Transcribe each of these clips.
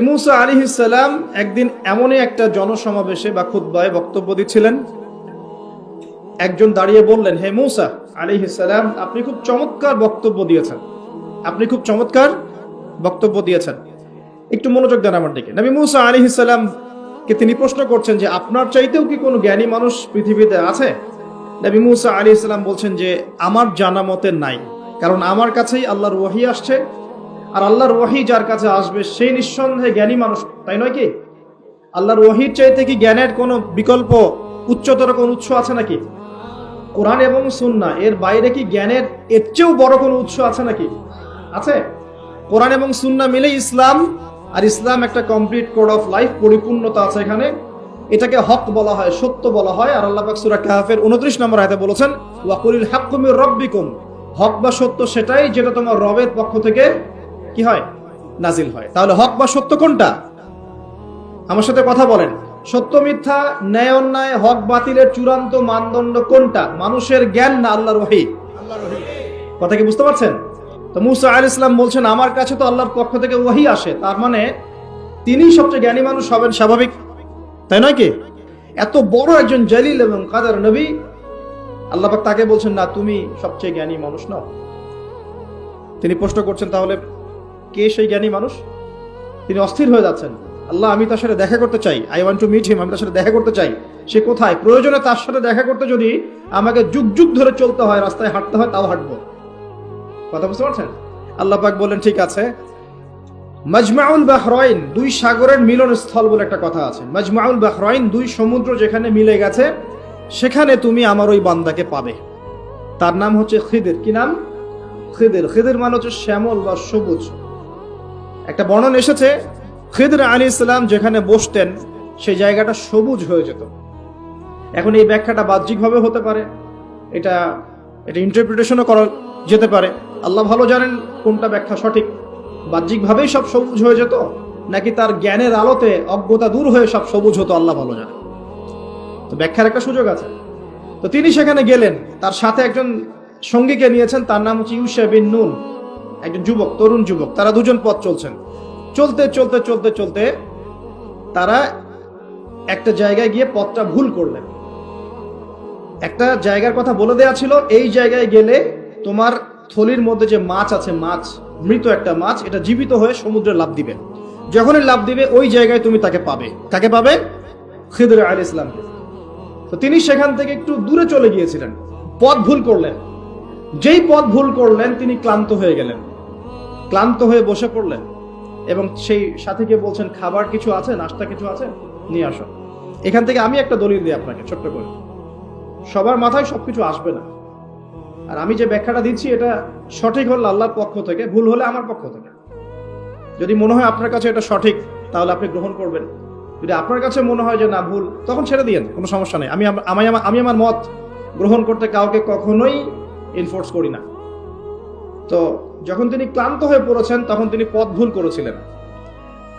মুসা আলী ইসালাম একদিন এমনই একটা জনসমাবেশে বা খুদ্বায় বক্তব্য দিচ্ছিলেন। একজন দাঁড়িয়ে বললেন, হে মুসা আলী ইসালাম আপনি খুব চমৎকার বক্তব্য দিয়েছেন। আপনি খুব চমৎকার বক্তব্য দিয়েছেন। একটু মনোযোগ দেন আমার দিকে। নবী মুসা আলী ইসালাম কে তিনি প্রশ্ন করছেন যে, আপনার চাইতেও কি কোনো জ্ঞানী মানুষ পৃথিবীতে আছে? নবী মুসা আলী ইসলাম বলছেন যে, আমার জানা মতে নাই। কারণ আমার কাছেই আল্লাহর ওয়াহি আসছে। আর আল্লাহর ওয়াহি যার কাছে আসবে, সেই নিঃসন্দেহে জ্ঞানী মানুষ, তাই নয় কি? আল্লাহর ওয়াহির চাইতে কি জ্ঞানের কোনো বিকল্প, উচ্চতর কোন উৎস আছে নাকি? কোরআন এবং সুন্না, এর বাইরে কি জ্ঞানের এর চেয়েও বড় কোনো উৎস আছে নাকি? আছে। কোরআন এবং সুন্না মিলে ইসলাম, আর ইসলাম একটা কমপ্লিট কোড অফ লাইফ, পরিপূর্ণতা আছে এখানে। এটাকে হক বলা হয়, সত্য বলা হয়, আর আল্লাহ পাক সূরা কাহাফের 29 নম্বর আয়াতে বলেছেন ওয়াকুলিল হাক্কু মির রাব্বিকুম। হক বা সত্য সেটাই যেটা তোমার রবের পক্ষ থেকে কি হয়? নাজিল হয়। তাহলে হক বা সত্য কোনটা? আমার সাথে কথা বলেন। সত্য মিথ্যা ন্যায় অন্যায় হক বাতিলের চূড়ান্ত মানদণ্ড কোনটা? মানুষের জ্ঞান না আল্লাহর ওহী কথা কি বুঝতে পারছেন? তো মুসা আল ইসলাম বলছেন আমার কাছে তো আল্লাহর পক্ষ থেকে ওয়াহি আসে। তার মানে তিনি সবচেয়ে জ্ঞানী মানুষ হবেন স্বাভাবিক। তাই নয় কি? এত বড় একজন জালিল এবং কাদার নবী? আল্লাহ তাকে বলছেন না তুমি সবচেয়ে জ্ঞানী মানুষ নও। তিনি প্রশ্ন করছেন তাহলে কে সেই জ্ঞানী মানুষ? তিনি অস্থির হয়ে যাচ্ছেন। আল্লাহ, আমি তার সাথে দেখা করতে চাই। I want to meet him আমি তার সাথে দেখা করতে চাই। সে কোথায়? প্রয়োজনে তার সাথে দেখা করতে যদি আমাকে যুগ যুগ ধরে চলতে হয়, রাস্তায় হাঁটতে হয়, তাও হাঁটবো। কথা বুঝতে পারছেন? আল্লাহ পাক বললেন, ঠিক আছে। মাজমাউল বাহরাইন, দুই সাগরের মিলন স্থল বলে একটা কথা আছে। মাজমাউল বাহরাইন, দুই সমুদ্র যেখানে মিলে গেছে, সেখানে তুমি আমার ওই বান্দাকে পাবে। তার নাম হচ্ছে খিদের। কি নাম? খিদের। খিদের মানে হচ্ছে শ্যামল বা সবুজ। একটা বর্ণন এসেছে, খিদর আলী ইসলাম যেখানে বসতেন, সেই জায়গাটা সবুজ হয়ে যেত। এখন এই ব্যাখ্যাটা বাহ্যিকভাবে হতে পারে, এটা এটা ইন্টারপ্রিটেশনও করা যেতে পারে। আল্লাহ ভালো জানেন কোনটা ব্যাখ্যা সঠিক। বাহ্যিকভাবেই সব সবুজ হয়ে যেত, নাকি তার জ্ঞানের আলোতে অজ্ঞতা দূর হয়ে সব সবুজ হতো, আল্লাহ ভালো জানেন। তো ব্যাখ্যার একটা সুযোগ আছে। তো তিনি সেখানে গেলেন, তার সাথে একজন সঙ্গীকে নিয়েছেন, তার নাম হচ্ছে ইউসা বিন নুন, একজন যুবক, তরুণ যুবক, তারা দুজন পথ চলছেন। চলতে চলতে চলতে চলতে তারা একটা জায়গায় গিয়ে পথটা ভুল করলেন। একটা জায়গার কথা বলে দেয়া ছিল, এই জায়গায় গেলে তোমার থলির মধ্যে যে মাছ আছে, মাছ, মৃত একটা মাছ, এটা জীবিত হয়ে সমুদ্রে লাভ দিবে। যখনই লাভ দিবে, ওই জায়গায় তুমি তাকে পাবে। তাকে পাবে? খিদর আল ইসলামকে তো তিনি সেখান থেকে একটু দূরে চলে গিয়েছিলেন। পথ ভুল করলেন। যেই পথ ভুল করলেন, তিনি ক্লান্ত হয়ে গেলেন। ক্লান্ত হয়ে বসে পড়লেন। এবং সেই সাথে গিয়ে বলছেন, খাবার কিছু আছে? নাস্তা কিছু আছে? নিয়ে আসো। এখান থেকে আমি একটা দলিল দিই আপনাকে, ছোট্ট করে। সবার মাথায় সবকিছু আসবে না। আর আমি যে ব্যাখ্যাটা দিচ্ছি, এটা সঠিক হলে আল্লাহর পক্ষ থেকে, ভুল হলে আমার পক্ষ থেকে। যদি মনে হয় আপনার কাছে এটা সঠিক, তাহলে আপনি গ্রহণ করবেন। যদি আপনার কাছে মনে হয় যে না, ভুল, তখন ছেড়ে দিয়েন, কোনো সমস্যা নেই। আমি আমি আমি আমার মত গ্রহণ করতে কাউকে কখনোই এনফোর্স করি না। তো যখন তিনি ক্লান্ত হয়ে পড়েছেন, তখন তিনি পথ ভুল করেছিলেন।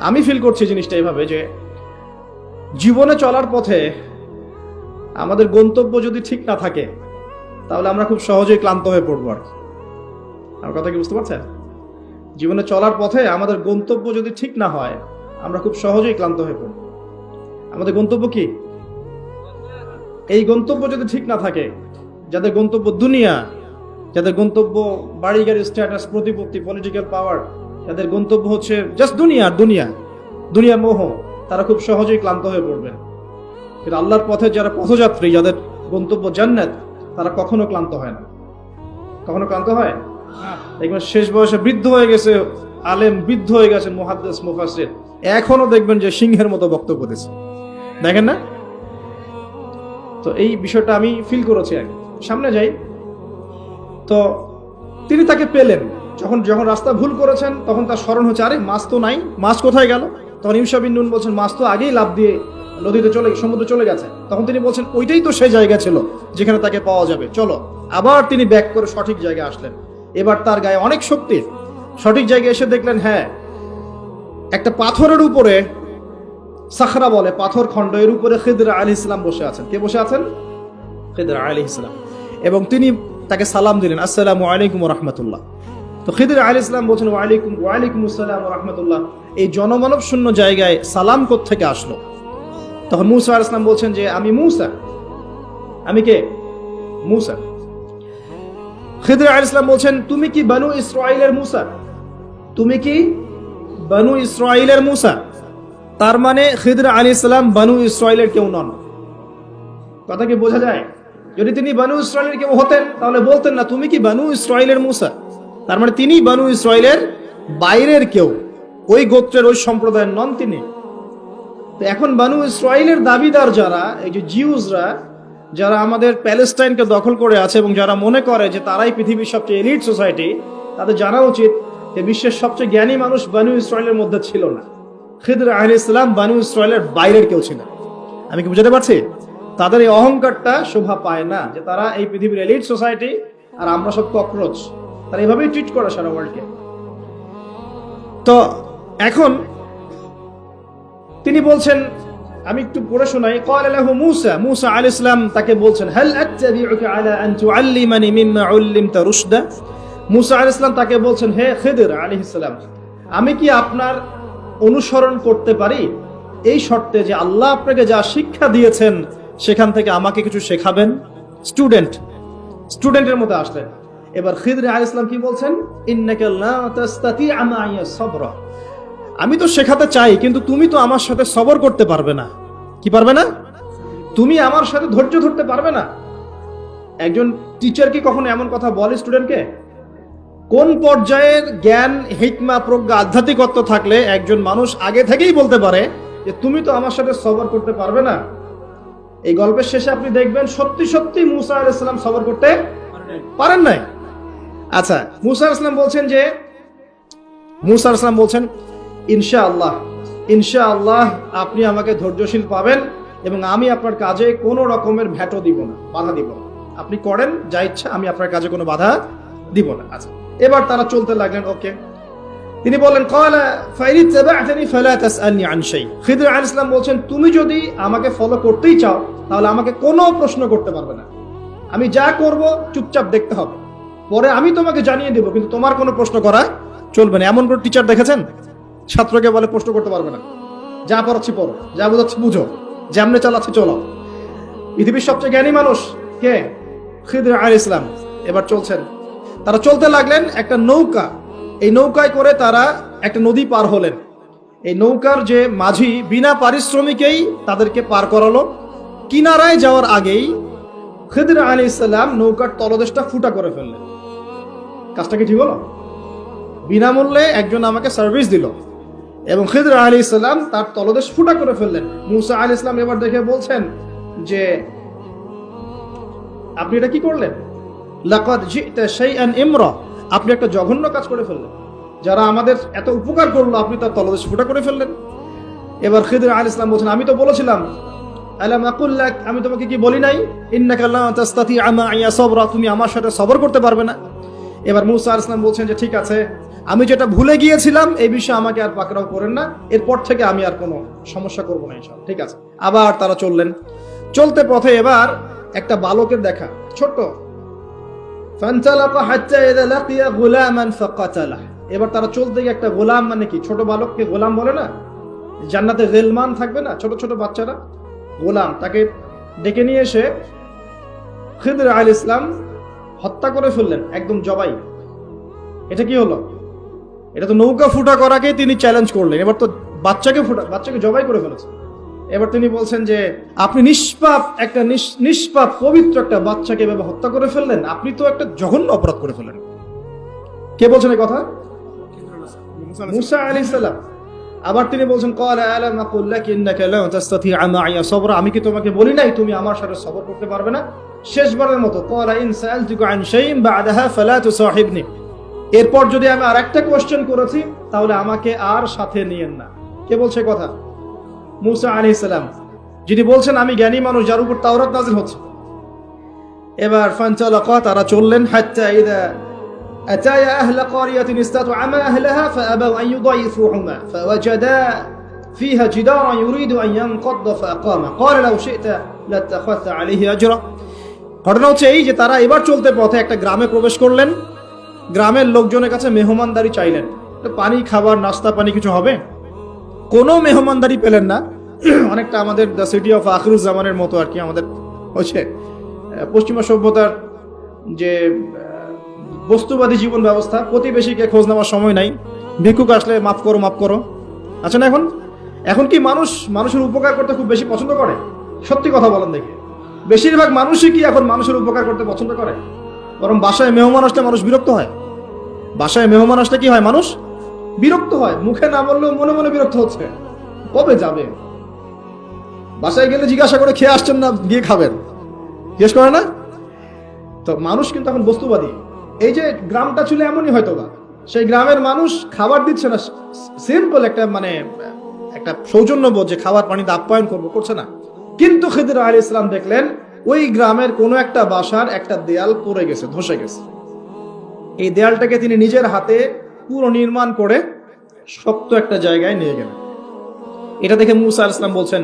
আমি ফিল করছি জিনিসটা এইভাবে যে, জীবনে চলার পথে আমাদের গন্তব্য যদি ঠিক না থাকে, তাহলে আমরা খুব সহজেই ক্লান্ত হয়ে পড়ব আর। আমার কথা কি বুঝতে পারছেন? জীবনে চলার পথে আমাদের গন্তব্য যদি ঠিক না হয়, আমরা খুব সহজেই ক্লান্ত হয়ে পড়ব। আমাদের গন্তব্য কি? এই গন্তব্য যদি ঠিক না থাকে, যাদের গন্তব্য দুনিয়া যাদের গন্তব্য বাড়ি গাড়ি স্ট্যাটাস প্রতিপত্তি পলিটিক্যাল পাওয়ার যাদের গন্তব্য হচ্ছে জাস্ট দুনিয়া দুনিয়া দুনিয়া মোহ তারা খুব সহজেই ক্লান্ত হয়ে পড়বে। কিন্তু আল্লাহর পথে যারা পথযাত্রী যাদের গন্তব্য জান্নাত তারা কখনো ক্লান্ত হয় না। কখনো ক্লান্ত হয়? দেখবেন শেষ বয়সে বৃদ্ধ হয়ে গেছে আলেম বৃদ্ধ হয়ে গেছেন মুহাদ্দিস মুফাসসির। এখনও দেখবেন যে সিংহের মতো বক্তব্য দিচ্ছে। দেখেন না? তো এই বিষয়টা আমি ফিল করেছি আগে। সামনে যাই। তো তিনি তাকে পেলেন। যখন যখন রাস্তা ভুল করেছেন, তখন তার স্মরণ হচ্ছে, আরে, মাছ তো নাই, মাছ কোথায় গেল? তখন ইউসা বিন নুন বলছেন, মাছ তো আগেই লাভ দিয়ে নদীতে চলে, সমুদ্রে চলে গেছে। তখন তিনি বলছেন, ওইটাই তো সেই জায়গা ছিল যেখানে তাকে পাওয়া যাবে। চলো। আবার তিনি ব্যাক করে সঠিক জায়গায় আসলেন। এবার তার গায়ে অনেক শক্তি। সঠিক জায়গায় এসে দেখলেন হ্যাঁ একটা পাথরের উপরে সাখরা বলে, পাথর খণ্ড। এর উপরে খিদর আলী ইসলাম বসে আছেন। কে বসে আছেন? খিদর আলী ইসলাম। এবং তিনি তাকে সালাম দিলেন, আসসালামু আলাইকুম রহমতুল্লাহ। তো খিদির আলী ইসলাম বলছেন ওয়ালাইকুম ওয়ালাইকুম আসসালাম রহমতুল্লাহ। এই জনমানব শূন্য জায়গায় সালাম থেকে আসলো? তখন মুসা আল ইসলাম বলছেন যে, আমি মুসা। আমি কে? মুসা। খিদির আলী ইসলাম বলছেন, তুমি কি বানু ইসরায়েলের মুসা? তুমি কি বানু ইসরায়েলের মুসা? তার মানে খিদির আলী ইসলাম বানু ইসরায়েলের কেউ নন। কথা কি বোঝা যায়? যদি তিনি বানু ইসরায়েলের কেউ হতেন, তাহলে বলতেন না, তুমি কি বানু ইসরায়েলের মুসা? তার মানে তিনি বানু ইসরায়েলের বাইরের কেউ, ওই গোত্রের ওই সম্প্রদায়ের নন তিনি। তো এখন বানু ইসরায়েলের দাবিদার যারা, এই যে জিউজরা যারা আমাদের প্যালেস্টাইনকে দখল করে আছে এবং যারা মনে করে যে তারাই পৃথিবীর সবচেয়ে এলিট সোসাইটি, তাদের জানা উচিত যে বিশ্বের সবচেয়ে জ্ঞানী মানুষ বানু ইসরায়েলের মধ্যে ছিল না। খিদর আহ ইসলাম বানু ইসরায়েলের বাইরের কেউ ছিল আমি কি বুঝাতে পারছি? তাদের এই অহংকারটা শোভা পায় না যে তারা এই পৃথিবীর এলিট সোসাইটি আর আমরা সব ককরোচ তারা এইভাবেই ট্রিট করে সারা ওয়ার্ল্ডকে তো এখন তিনি বলছেন আমি একটু পড়ে শোনাই قال له موسى موسى عليه السلام তাকে বলছেন هل اتبعك على ان تعلمني مما علمت رشدا মুসা আলাইহিস সালাম তাকে বলছেন হে খিদির আলাইহিস সালাম আমি কি আপনার অনুসরণ করতে পারি এই শর্তে যে আল্লাহ আপনাকে যা শিক্ষা দিয়েছেন সেখান থেকে আমাকে কিছু শেখাবেন। স্টুডেন্ট স্টুডেন্টের মধ্যে আসলেন। এবার খিদর আল ইসলাম কি বলছেন? আমি তো শেখাতে চাই, কিন্তু তুমি তো আমার সাথে সবর করতে পারবে না। কি পারবে না? তুমি আমার সাথে ধৈর্য ধরতে পারবে না। একজন টিচার কি কখনো এমন কথা বলে স্টুডেন্টকে কোন পর্যায়ের জ্ঞান হিকমা প্রজ্ঞা, আধ্যাত্মিকত্ব থাকলে একজন মানুষ আগে থেকেই বলতে পারে যে, তুমি তো আমার সাথে সবর করতে পারবে না। এই গল্পের শেষে আপনি দেখবেন সত্যি সত্যি মুসা আলাইসালাম সবর করতে পারেন নাই। আচ্ছা মুসা আলাইসালাম বলছেন যে, মুসা আলাইসালাম বলছেন ইনশা আল্লাহ ইনশা আল্লাহ আপনি আমাকে ধৈর্যশীল পাবেন এবং আমি আপনার কাজে কোনো রকমের ভ্যাটও দিব না, বাধা দিব না। আপনি করেন যা ইচ্ছা, আমি আপনার কাজে কোনো বাধা দিব না। আচ্ছা এবার তারা চলতে লাগলেন, ওকে তিনি বললেন কয়লা ফাইরি তাবাআতানি ফালা তাসআলনি আন শাই। খিদর আলাইহিস সালাম বলছেন, তুমি যদি আমাকে ফলো করতেই চাও, তাহলে আমাকে কোনো প্রশ্ন করতে পারবে না। আমি যা করব, চুপচাপ দেখতে হবে। পরে আমি তোমাকে জানিয়ে দেব, কিন্তু তোমার কোনো প্রশ্ন করা চলবে না। এমন কোন টিচার দেখেছেন? ছাত্রকে বলে, প্রশ্ন করতে পারবে না। যা পড়াচ্ছি পড়ো, যা বোঝাচ্ছি বুঝো, যেমনে চালাচ্ছি চলো। পৃথিবীর সবচেয়ে জ্ঞানী মানুষ কে? খিদর আলাইহিস ইসলাম। এবার চলছেন। তারা চলতে লাগলেন একটা নৌকা এই নৌকায় করে তারা একটা নদী পার হলেন। এই নৌকার যে মাঝি বিনা পারিশ্রমিকেই তাদেরকে পার করালো। কিনারায় যাওয়ার আগেই খিদর আলী ইসলাম নৌকার তলদেশটা ফুটা করে ফেললেন। কাজটা কি ঠিক হলো? বিনামূল্যে একজন আমাকে সার্ভিস দিল এবং খিদর আলী ইসলাম তার তলদেশ ফুটা করে ফেললেন। মুসা আলী ইসলাম এবার দেখে বলছেন যে, আপনি এটা কি করলেন? লাকাদ জিতা শাইআন ইমরা। আপনি একটা জঘন্য কাজ করে ফেললেন। যারা আমাদের এত উপকার করল, আপনি তার তলদেশ ফুটা করে ফেললেন। এবার খিদর আল ইসলাম বলছেন, আমি তো বলেছিলাম, আলাম আকুল্লাক আমি তোমাকে কি বলি নাই? ইন্নাকা লা তাস্তাতি আমা সবরা, তুমি আমার সাথে সবর করতে পারবে না। এবার মুসা আল ইসলাম বলছেন যে, ঠিক আছে, আমি যেটা ভুলে গিয়েছিলাম, এই বিষয়ে আমাকে আর পাকড়াও করেন না। এরপর থেকে আমি আর কোনো সমস্যা করব না ইনশাআল্লাহ। ঠিক আছে, আবার তারা চললেন। চলতে পথে এবার একটা বালকের দেখা, ছোট্ট এবার তারা চলতে গিয়ে একটা গোলাম মানে কি? ছোট বালককে গোলাম বলে না? জান্নাতে গেলমান থাকবে না? ছোট ছোট বাচ্চারা? গোলাম। তাকে ডেকে নিয়ে এসে খিদর আল ইসলাম হত্যা করে ফেললেন, একদম জবাই। এটা কি হলো? এটা তো নৌকা ফুটা করাকে তিনি চ্যালেঞ্জ করলেন। এবার তো বাচ্চাকে ফুটা বাচ্চাকে জবাই করে ফেলেছে। এবার তিনি বলছেন যে, আপনি নিষ্পাপ, একটা নিষ্পাপ, পবিত্র একটা বাচ্চাকে এভাবে হত্যা করে ফেললেন? আপনি তো একটা জঘন্য অপরাধ করে ফেললেন। কে বলছেন এই কথা? মুসা সাল্লাম আবার তিনি বলছেন সবরা। আমি কি তোমাকে বলি নাই, তুমি আমার সাথে সবর করতে পারবে না? শেষবারের মতো এরপর যদি আমি আর একটা কোশ্চেন করেছি, তাহলে আমাকে আর সাথে নিয়েন না। কে বলছে কথা? মুসা আলী সালাম যিনি বলছেন আমি জ্ঞানী মানুষ যার উপর তাওরাত নাজিল হচ্ছে এবার ফানচালাকা তারা চললেন হাত্তা ইদা أتايا أهل قرية استطعما أهلها فأبوا أن يضيفوهما فوجدا فيها جدارا يريد أن ينقض فأقامه قال لو شئت لاتخذت عليه أجرا ঘটনা হচ্ছে এই যে তারা এবার চলতে পথে একটা গ্রামে প্রবেশ করলেন গ্রামের লোকজনের কাছে মেহমানদারি চাইলেন তো পানি খাবার নাস্তা পানি কিছু হবে কোনো মেহমানদারি পেলেন না। অনেকটা আমাদের দ্য সিটি অফ আখরুজ্জামানের মতো আর কি আমাদের হচ্ছে পশ্চিমা সভ্যতার যে বস্তুবাদী জীবন ব্যবস্থা, প্রতিবেশীকে খোঁজ নেওয়ার সময় নাই। ভিক্ষুক আসলে মাফ করো মাফ করো। আচ্ছা না এখন? এখন কি মানুষ, মানুষের উপকার করতে খুব বেশি পছন্দ করে? সত্যি কথা বলেন দেখে। বেশিরভাগ মানুষই কি এখন মানুষের উপকার করতে পছন্দ করে? বরং বাসায় মেহমান আসলে মানুষ বিরক্ত হয়। বাসায় মেহমান আসলে কি হয় মানুষ? বিরক্ত হয়। মুখে না বললেও মনে মনে বিরক্ত হচ্ছে। কবে যাবে? বাসায় গেলে জিজ্ঞাসা করে খেয়ে আসছেন না, গিয়ে খাবেন। জিজ্ঞেস করে না? তো মানুষ কিন্তু এখন বস্তুবাদী। এই যে গ্রামটা ছিল এমনই হয়তো বা সেই গ্রামের মানুষ খাবার দিচ্ছে না। সিম্পল একটা মানে একটা সৌজন্যবোধ যে খাবার পানিতে আপ্যায়ন করব, করছে না। কিন্তু খেদির আলী ইসলাম দেখলেন, ওই গ্রামের কোনো একটা বাসার একটা দেয়াল পড়ে গেছে, ধসে গেছে। এই দেয়ালটাকে তিনি নিজের হাতে পুরো নির্মাণ করে শক্ত একটা জায়গায় নিয়ে গেলেন। এটা দেখে মুসা ইসলাম বলছেন,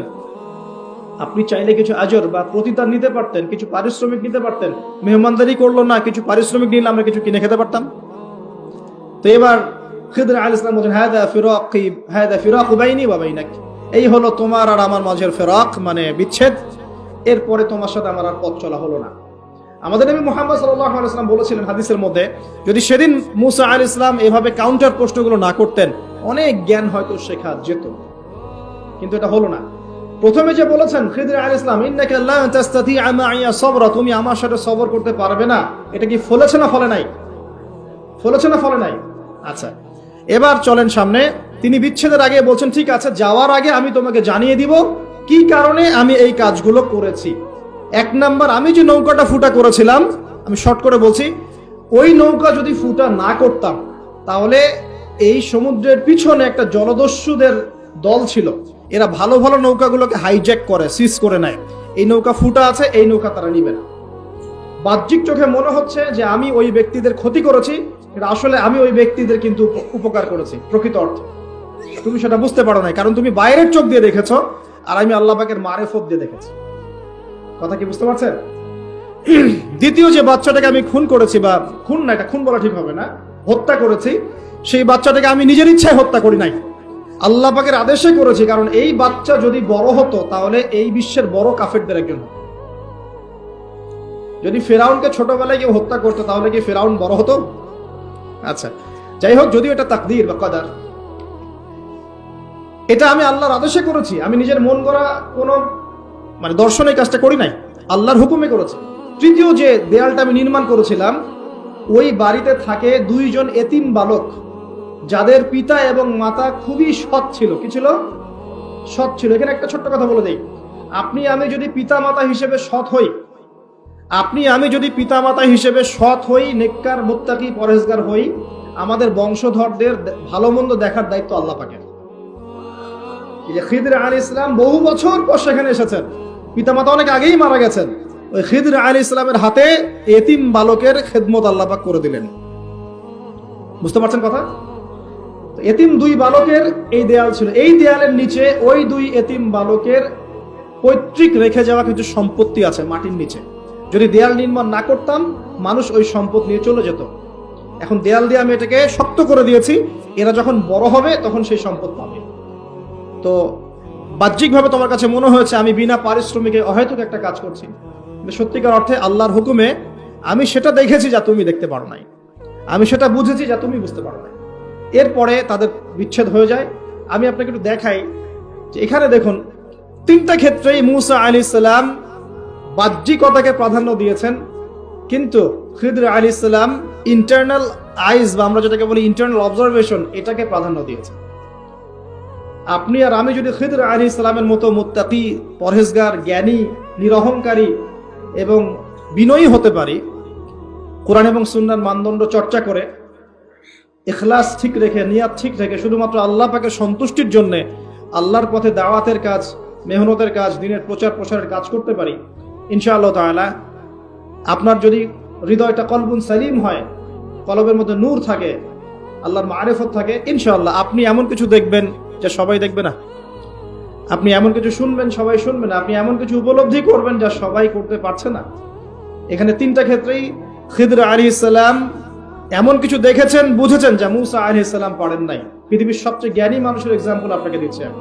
আপনি চাইলে কিছু আজর বা প্রতিদান নিতে পারতেন, কিছু পারিশ্রমিক নিতে পারতেন। মেহমানদারি করল না, কিছু পারিশ্রমিক নিলে আমরা কিছু কিনে খেতে পারতাম? তো এবার খিদর আল ইসলাম বলছেন হ্যাঁ ফিরক হ্যাঁ ফিরক উবাইনি বা বাইনাক। এই হলো তোমার আর আমার মাঝের ফেরক মানে বিচ্ছেদ। এরপরে তোমার সাথে আমার আর পথ চলা হলো না। আমাদের নবী মোহাম্মদ সাল্লাহ আলাইসলাম বলেছিলেন হাদিসের মধ্যে, যদি সেদিন মুসা আল ইসলাম এভাবে কাউন্টার প্রশ্নগুলো না করতেন, অনেক জ্ঞান হয়তো শেখা যেত। কিন্তু এটা হলো না। প্রথমে যে বলেছেন, খিদির আল ইসলাম সবরা, তুমি আমার সাথে সবর করতে পারবে না। এটা কি ফলেছে না ফলে নাই? ফলেছে না ফলে নাই? আচ্ছা এবার চলেন সামনে। তিনি বিচ্ছেদের আগে বলছেন, ঠিক আছে, যাওয়ার আগে আমি তোমাকে জানিয়ে দিব কি কারণে আমি এই কাজগুলো করেছি। এক নাম্বার, আমি যে নৌকাটা ফুটা করেছিলাম, আমি শর্ট করে বলছি, ওই নৌকা যদি ফুটা না করতাম, তাহলে এই সমুদ্রের পিছনে একটা জলদস্যুদের দল ছিল। এরা ভালো ভালো নৌকাগুলোকে হাইজ্যাক করে সিজ করে নেয়। এই নৌকা ফুটা আছে, এই নৌকা তারা নিবে না। বাহ্যিক চোখে মনে হচ্ছে যে আমি ওই ব্যক্তিদের ক্ষতি করেছি আসলে আমি ওই ব্যক্তিদের কিন্তু উপকার করেছি, প্রকৃত অর্থে। তুমি সেটা বুঝতে পারো না কারণ তুমি বাইরের চোখ দিয়ে দেখেছ, আর আমি আল্লাহ পাকের মারেফত দিয়ে দেখেছি। কথা কি বুঝতে পারছেন? দ্বিতীয় যে বাচ্চাটাকে আমি খুন করেছি বা খুন না, এটা খুন বলা ঠিক হবে না, হত্যা করেছি, সেই বাচ্চাটাকে আমি নিজের ইচ্ছায় হত্যা করি নাই। আল্লাহ পাকের আদেশে করেছি, কারণ এই বাচ্চা যদি বড় হতো, তাহলে এই বিশ্বের বড় কাফেরদের একজন। যদি ফেরাউনকে ছোটবেলায় কেউ হত্যা করতো, তাহলে কি ফেরাউন বড় হতো? আচ্ছা যাই হোক, যদিও এটা তাকদির বা কাদার। এটা আমি আল্লাহর আদেশে করেছি, আমি নিজের মন করা কোনো মানে দর্শনের কাজটা করি নাই, আল্লাহর হুকুমে করেছি। তৃতীয় যে দেয়ালটা আমি নির্মাণ করেছিলাম, ওই বাড়িতে থাকে দুইজন এতিম বালক, যাদের পিতা এবং মাতা খুবই সৎ ছিল। কি ছিল? সৎ ছিল। এখানে একটা ছোট্ট কথা বলে দেই। আপনি, আমি যদি পিতা মাতা হিসেবে সৎ হই, আপনি, আমি যদি পিতা মাতা হিসেবে সৎ হই, নেককার, মুত্তাকি পরেজগার হই, আমাদের বংশধরদের ভালো মন্দ দেখার দায়িত্ব আল্লাহ যে খিদর আলী ইসলাম বহু বছর পর সেখানে এসেছেন। পিতামাতা অনেক আগেই মারা গেছেন। ওই খিদর আলী ইসলামের হাতে এতিম বালকের খেদমত আল্লাহ পাক করে দিলেন। বুঝতে পারছেন কথা? এতিম দুই বালকের এই দেয়াল ছিল। এই দেয়ালের নিচে ওই দুই এতিম বালকের পৈতৃক রেখে যাওয়া কিছু সম্পত্তি আছে মাটির নিচে। যদি দেয়াল নির্মাণ না করতাম, মানুষ ওই সম্পদ নিয়ে চলে যেত। এখন দেয়াল দিয়ে আমি এটাকে শক্ত করে দিয়েছি, এরা যখন বড় হবে তখন সেই সম্পদ পাবে। তো বাহ্যিকভাবে তোমার কাছে মনে হয়েছে আমি বিনা পারিশ্রমিকে অহেতুক একটা কাজ করছি। সত্যিকার অর্থে আল্লাহর হুকুমে আমি সেটা দেখেছি যা তুমি দেখতে পারো নাই। আমি সেটা বুঝেছি যা তুমি বুঝতে পারো নাই। এরপরে তাদের বিচ্ছেদ হয়ে যায়। আমি আপনাকে একটু দেখাই যে এখানে দেখুন, তিনটা ক্ষেত্রেই মুসা আলী সালাম বাহ্যিকতাকে প্রাধান্য দিয়েছেন। কিন্তু খিদর আলী ইসলাম ইন্টারনাল আইজ বা আমরা যেটাকে বলি ইন্টারনাল অবজারভেশন এটাকে প্রাধান্য দিয়েছেন। আপনি আর আমি যদি খিদর আলী ইসলামের মতো মুত্তাকি, পরহেজগার, জ্ঞানী, নিরহংকারী এবং বিনয়ী হতে পারি, কোরআন এবং সুন্নার মানদণ্ড চর্চা করে, ইখলাস ঠিক রেখে, নিয়াত ঠিক রেখে, শুধুমাত্র আল্লাহ পাকে সন্তুষ্টির জন্যে আল্লাহর পথে দাওয়াতের কাজ, মেহনতের কাজ, দিনের প্রচার প্রসারের কাজ করতে পারি, ইনশাআল্লাহ তাআলা, আপনার যদি হৃদয়টা কলবুন সালিম হয়, কলবের মধ্যে নূর থাকে, আল্লাহর মারেফত থাকে, ইনশাআল্লাহ আপনি এমন কিছু দেখবেন যা সবাই দেখবে না। আপনি এমন কিছু শুনবেন, সবাই শুনবে না। আপনি এমন কিছু উপলব্ধি করবেন যা সবাই করতে পারছে না। এখানে তিনটা ক্ষেত্রেই খিদর আলী ইসলাম এমন কিছু দেখেছেন, বুঝেছেন যা মুসা আলী ইসলাম পারেন নাই। পৃথিবীর সবচেয়ে জ্ঞানী মানুষের এক্সাম্পল আপনাকে দিচ্ছে আমি।